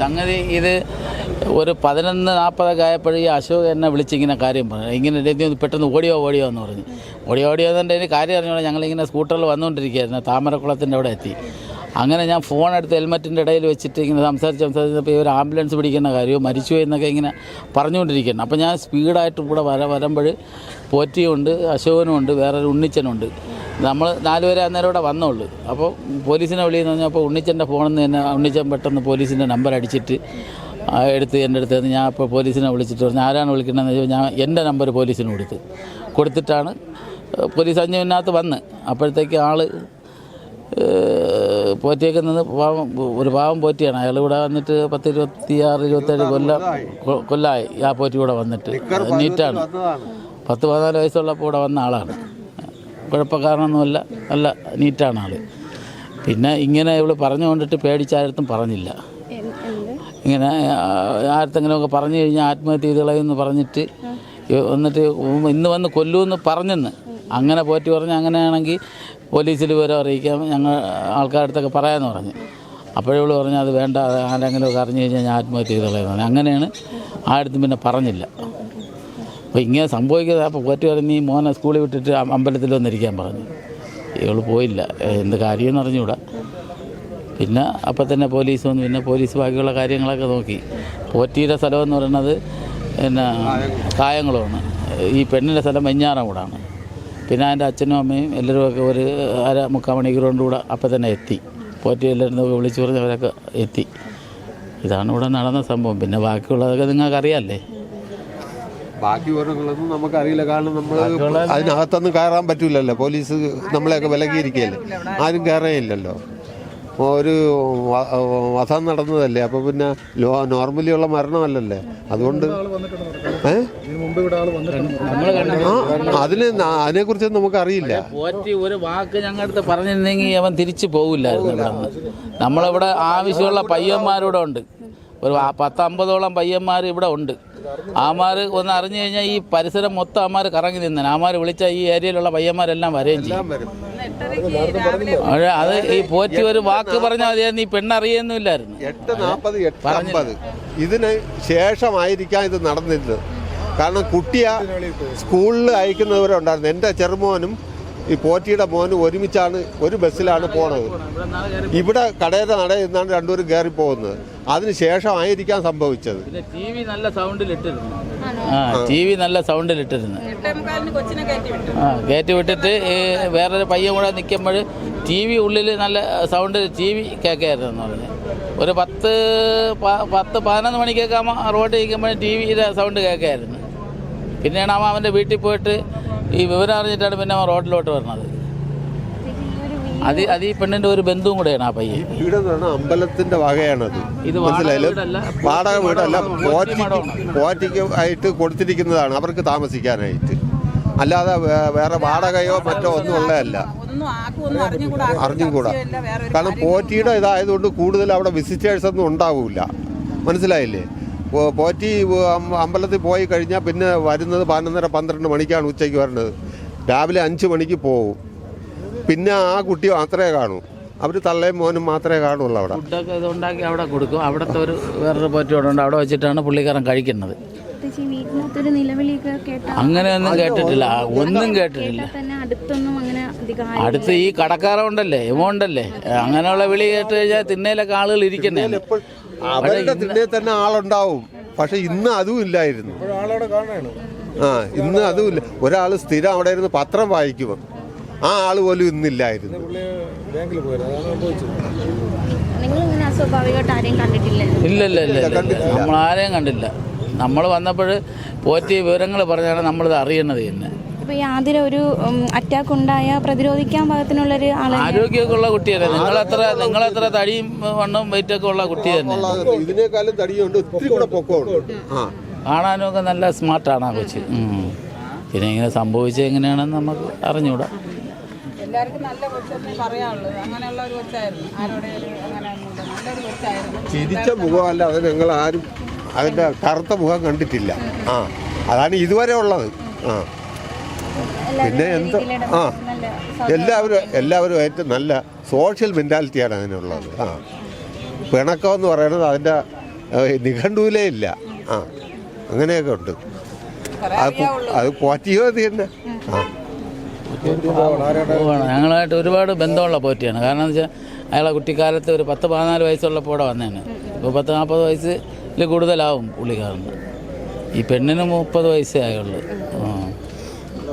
സംഗതി ഇത് ഒരു പതിനൊന്ന് നാൽപ്പതൊക്കെ ആയപ്പോഴേ ഈ അശോക് എന്നെ വിളിച്ചിങ്ങനെ കാര്യം പറഞ്ഞു. ഇങ്ങനെ രതി പെട്ടെന്ന് ഓടിയോ ഓടിയോ എന്ന് പറഞ്ഞു. ഓടിയോ ഓടിയോ എന്നെ കാര്യം അറിഞ്ഞോളാം ഞങ്ങളിങ്ങനെ സ്കൂട്ടറിൽ വന്നുകൊണ്ടിരിക്കുകയായിരുന്നു. താമരക്കുളത്തിന്റെ അവിടെ എത്തി. അങ്ങനെ ഞാൻ ഫോൺ എടുത്ത് ഹെൽമറ്റിന്റെ ഇടയിൽ വെച്ചിട്ട് ഇങ്ങനെ സംസാരിച്ച് സംസാരിച്ചപ്പോൾ ഇവർ ആംബുലൻസ് പിടിക്കുന്ന കാര്യവും മരിച്ചു എന്നൊക്കെ ഇങ്ങനെ പറഞ്ഞുകൊണ്ടിരിക്കുകയാണ്. അപ്പോൾ ഞാൻ സ്പീഡായിട്ട് കൂടെ വര വരുമ്പോൾ പോറ്റിയുണ്ട് അശോകനുമുണ്ട് വേറൊരു ഉണ്ണിച്ചനുണ്ട്. നമ്മൾ നാലുപേരെ അന്നേരം ഇവിടെ വന്നുള്ളൂ അപ്പോൾ പോലീസിനെ വിളിയെന്ന് പറഞ്ഞപ്പോൾ ഉണ്ണിച്ചന്റെ ഫോണിൽ നിന്ന് തന്നെ ഉണ്ണിച്ചൻ പെട്ടെന്ന് പോലീസിന്റെ നമ്പർ അടിച്ചിട്ട് എടുത്ത് എന്റെ അടുത്ത് ഞാൻ അപ്പോൾ പോലീസിനെ വിളിച്ചിട്ട് പറഞ്ഞു ആരാണ് വിളിക്കണമെന്ന് ചോദിച്ചാൽ ഞാൻ എന്റെ നമ്പർ പോലീസിന് കൊടുത്ത്. കൊടുത്തിട്ടാണ് പോലീസ് അഞ്ച് മിനിറ്റിനകത്ത് വന്ന്. അപ്പോഴത്തേക്ക് ആൾ പോറ്റിയൊക്കെ നിന്ന് പാവം ഒരു പാവം പോറ്റിയാണ്. അയാൾ ഇവിടെ വന്നിട്ട് പത്ത് ഇരുപത്തിയാറ് ഇരുപത്തേഴ് കൊല്ലം കൊല്ലമായി ആ പോറ്റി ഇവിടെ വന്നിട്ട്. നീറ്റാണ്. പത്ത് പതിനാല് വയസ്സുള്ളപ്പോൾ ഇവിടെ വന്ന ആളാണ്. കുഴപ്പക്കാരനൊന്നുമല്ല. നല്ല നീറ്റാണ് ആൾ. പിന്നെ ഇങ്ങനെ ഇവൾ പറഞ്ഞു കൊണ്ടിട്ട് പേടിച്ചാരത്തും പറഞ്ഞില്ല. ഇങ്ങനെ ആരത്തെങ്കിലുമൊക്കെ പറഞ്ഞു കഴിഞ്ഞാൽ ആത്മഹത്യ ചെയ്ത് കളയുമെന്ന് പറഞ്ഞിട്ട് എന്നിട്ട് ഇന്ന് വന്ന് കൊല്ലുമെന്ന് പറഞ്ഞെന്ന്. അങ്ങനെ പോറ്റി പറഞ്ഞ് അങ്ങനെയാണെങ്കിൽ പോലീസിൽ വരെ അറിയിക്കാം. ഞങ്ങൾ ആൾക്കാരുടെ അടുത്തൊക്കെ പറയാമെന്ന് പറഞ്ഞു അപ്പോഴിവൾ പറഞ്ഞു അത് വേണ്ട ആരെങ്കിലും ഒക്കെ അറിഞ്ഞു കഴിഞ്ഞാൽ ഞാൻ ആത്മഹത്യ ചെയ്ത് പറഞ്ഞു. അങ്ങനെയാണ് ആടുത്തും പിന്നെ പറഞ്ഞില്ല. അപ്പോൾ ഇങ്ങനെ സംഭവിക്കുന്നത് അപ്പോൾ പോറ്റി പറഞ്ഞ് മോനെ സ്കൂളിൽ വിട്ടിട്ട് അമ്പലത്തിൽ വന്നിരിക്കാൻ പറഞ്ഞു. ഇവൾ പോയില്ല. എന്ത് കാര്യമെന്ന് അറിഞ്ഞുകൂടാ. പിന്നെ അപ്പം തന്നെ പോലീസ് വന്നു. പിന്നെ പോലീസ് ബാക്കിയുള്ള കാര്യങ്ങളൊക്കെ നോക്കി. പോറ്റിയുടെ സ്ഥലം എന്ന് പറയുന്നത് പിന്നെ കായംകുളമാണ്. ഈ പെണ്ണിന്റെ സ്ഥലം വെഞ്ഞാറമൂടാണ് പിന്നെ അതിന്റെ അച്ഛനും അമ്മയും എല്ലാവരും ഒക്കെ ഒരു അര മുക്കാൽ മണിക്കൂർ കൊണ്ട് കൂടെ അപ്പം തന്നെ എത്തി. പോറ്റി എല്ലാവരും വിളിച്ചു പറഞ്ഞ് അവരൊക്കെ എത്തി. ഇതാണ് ഇവിടെ നടന്ന സംഭവം. പിന്നെ ബാക്കിയുള്ളതൊക്കെ നിങ്ങൾക്കറിയാമല്ലേ ബാക്കി വിവരങ്ങളൊന്നും നമുക്കറിയില്ല. കാരണം നമ്മൾ അതിനകത്തൊന്നും കയറാൻ പറ്റില്ലല്ലോ പോലീസ് നമ്മളെയൊക്കെ വിലക്കിയിരിക്കുകയല്ലേ ആരും കയറേയില്ലല്ലോ. ഒരു വധം നടന്നതല്ലേ? അപ്പോൾ പിന്നെ ലോ നോർമലി ഉള്ള മരണമല്ലല്ലേ? അതുകൊണ്ട് ഏ? നമ്മൾ കണ്ടു ആ അതിന് അതിനെ അതിനെക്കുറിച്ചൊന്നും നമുക്കറിയില്ല. പോറ്റി ഒരു വാക്ക് ഞങ്ങളുടെ പറഞ്ഞിരുന്നെങ്കിൽ അവൻ തിരിച്ചു പോകില്ലായിരുന്നു നമ്മളിവിടെ ആവശ്യമുള്ള പയ്യന്മാരിവിടെ ഉണ്ട്. ഒരു പത്തമ്പതോളം പയ്യന്മാർ ഇവിടെ ഉണ്ട്. ആമാർ ഒന്ന് അറിഞ്ഞു കഴിഞ്ഞാൽ ഈ പരിസരം മൊത്തം ആമാർ കറങ്ങി നിന്നാൻ ആമാർ വിളിച്ച ഈ ഏരിയയിലുള്ള പയ്യന്മാരെല്ലാം വരെയും ചെയ്യും. അത് ഈ പോറ്റി ഒരു വാക്ക് പറഞ്ഞാൽ മതിയായിരുന്നു. ഈ പെണ്ണറിയുന്നില്ലായിരുന്നു എട്ട് നാൽപ്പത് എട്ട് അമ്പത്. ഇതിന് ശേഷമായിരിക്കാം ഇത് നടന്നിരുന്നത്. കാരണം കുട്ടിയെ സ്കൂളിൽ അയക്കുന്നവരുണ്ടായിരുന്നു എന്റെ ചെറുമോനും ഈ പോറ്റിയുടെ മോന് ഒരുമിച്ചാണ് ഒരു ബസ്സിലാണ് പോണത്. ഇവിടെ കടയുടെ നട നിന്നാണ് രണ്ടുപേരും കയറി പോകുന്നത്. അതിന് ശേഷമായിരിക്കാം സംഭവിച്ചത്. ടി വി നല്ല സൗണ്ടിൽ ഇട്ടിരുന്നു ആ ടി വി നല്ല കയറ്റി വിട്ടു. ആ കയറ്റി വിട്ടിട്ട് ഈ വേറൊരു പയ്യൻ കൂടെ നിൽക്കുമ്പോൾ ടി വി ഉള്ളിൽ നല്ല സൗണ്ട് ടി വി കേൾക്കായിരുന്നു എന്ന് പറഞ്ഞു. ഒരു പത്ത് പത്ത് പതിനൊന്ന് മണിക്കൊക്കെ കേൾക്കാമോ റോഡിൽ നിൽക്കുമ്പോൾ ടി വിയുടെ സൗണ്ട് കേൾക്കായിരുന്നു. പിന്നെയാണ് അവൻ അവന്റെ വീട്ടിൽ പോയിട്ട് ഈ വിവരം അറിഞ്ഞിട്ടാണ് പിന്നെ അവൻ റോഡിലോട്ട് വരുന്നത് അത് അത് ഈ പെണ്ണിന്റെ ഒരു ബന്ധുവും കൂടെയാണ് ആ പയ്യൻ. അമ്പലത്തിന്റെ വകയാണത്. ഇത് വാടക മനസ്സിലായാലും വീടല്ല, വാടക വീടല്ല പോറ്റിക്ക് ആയിട്ട് കൊടുത്തിരിക്കുന്നതാണ് അവർക്ക് താമസിക്കാനായിട്ട്. അല്ലാതെ വേറെ വാടകയോ മറ്റോ ഒന്നും ഉള്ളതല്ല. അറിഞ്ഞുകൂടാ. അറിഞ്ഞുകൂടാ. വേറെ ഒരു കാരണം പോറ്റിയുടെ ഇതായതുകൊണ്ട് കൂടുതൽ അവിടെ വിസിറ്റേഴ്സ് ഒന്നും ഉണ്ടാവൂല. മനസ്സിലായില്ലേ? പോറ്റി അമ്പലത്തിൽ പോയി കഴിഞ്ഞാൽ പിന്നെ വരുന്നത് പതിനൊന്നര പന്ത്രണ്ട് മണിക്കാണ് ഉച്ചയ്ക്ക് വരുന്നത് രാവിലെ അഞ്ച് മണിക്ക് പോകും പിന്നെ ആ കുട്ടി മാത്രമേ കാണൂ. അവർ തള്ളയും മോനും മാത്രമേ കാണുള്ളൂ അവിടെ. ഫുഡൊക്കെ ഇത് ഉണ്ടാക്കി അവിടെ കൊടുക്കും. അവിടുത്തെ ഒരു വേറൊരു പോറ്റോടെ ഉണ്ട്. അവിടെ വെച്ചിട്ടാണ് പുള്ളിക്കാരൻ കഴിക്കുന്നത്. അങ്ങനെയൊന്നും കേട്ടിട്ടില്ല. ഒന്നും കേട്ടിട്ടില്ല. തന്നെ അടുത്തൊന്നും അങ്ങനെ അധികം അടുത്ത് ഈ കടക്കാരൻ ഉണ്ടല്ലേ എമൗണ്ടല്ലേ അങ്ങനെയുള്ള വിളി കേട്ട് കഴിഞ്ഞാൽ തിണ്ണയിലൊക്കെ ആളുകൾ ഇരിക്കുന്നേ അവരുടെ തിണ്ണയിൽ തന്നെ ആളുണ്ടാവും. പക്ഷെ ഇന്ന് അതും ഇല്ലായിരുന്നു. ആ ഇന്ന് അതും ഇല്ല. ഒരാൾ സ്ഥിരം അവിടെ ഇരുന്ന് പത്രം വായിക്കുക ആ ആൾ പോലും ഇന്നില്ലായിരുന്നു നിങ്ങൾ ഇങ്ങനെ അസ്വാഭാവികമായിട്ട് ആരെയും കണ്ടിട്ടില്ല? ഇല്ല നമ്മൾ ആരെയും കണ്ടില്ല. നമ്മൾ വന്നപ്പോൾ പോറ്റിയ വിവരങ്ങൾ പറഞ്ഞാണ് നമ്മളിത് അറിയണത് തന്നെ. ഈ ആതിര ഒരു അറ്റാക്ക് ഉണ്ടായ പ്രതിരോധിക്കാൻ പാകത്തിനുള്ളൊരു ഒരു ആരോഗ്യമൊക്കെ ഉള്ള കുട്ടിയല്ലേ നിങ്ങളെത്ര നിങ്ങളെത്ര തടിയും വണ്ണവും വെയിറ്റൊക്കെ ഉള്ള കുട്ടി തന്നെ. ഇതിനേക്കാളും തടിയുണ്ട് ഒത്തിരി കൂടെ പൊക്കമുണ്ട്. ആ. കാണാനും ഒക്കെ നല്ല സ്മാർട്ടാണ് ആ കൊച്ച്. പിന്നെ ഇങ്ങനെ സംഭവിച്ചത് എങ്ങനെയാണെന്ന് നമുക്ക് അറിഞ്ഞൂടാ. എല്ലാവർക്കും നല്ല കൊച്ചെന്നേ പറയാനുള്ളത്. അങ്ങനെയുള്ള ഒരു കൊച്ചായിരുന്നു. ആരോടെ അങ്ങനെ നല്ലൊരു കൊച്ചായിരുന്നു. ചിരിച്ച മുഖമല്ല അത് ഞങ്ങൾ ആരും അതിന്റെ കറുത്ത മുഖം കണ്ടിട്ടില്ല. ആ. അതാണ് ഇതുവരെ ഉള്ളത്. ആ. പിന്നെ എന്തോ ആ എല്ലാവരും എല്ലാവരും ഏറ്റവും നല്ല സോഷ്യൽ മെന്റാലിറ്റിയാണ് അതിനുള്ളത്. ആ. പിണക്കം എന്ന് പറയുന്നത് അതിന്റെ നിഘണ്ടുവിലേ ഇല്ല. ആ. അങ്ങനെയൊക്കെ ഉണ്ട്. അത് അത് പോറ്റിയോ അത് തന്നെ. ആ. ഞങ്ങളായിട്ട് ഒരുപാട് ബന്ധമുള്ള പോറ്റിയാണ്. കാരണം എന്ന് വെച്ചാൽ അയാളെ കുട്ടിക്കാലത്ത് ഒരു പത്ത് പതിനാല് വയസ്സുള്ള ഇവിടെ വന്നേന്. ഇപ്പോൾ പത്ത് നാൽപ്പത് വയസ്സിൽ കൂടുതലാവും പുള്ളിക്കാരന് ഈ പെണ്ണിന് മുപ്പത് വയസ്സേ ആയുള്ളൂ. ആ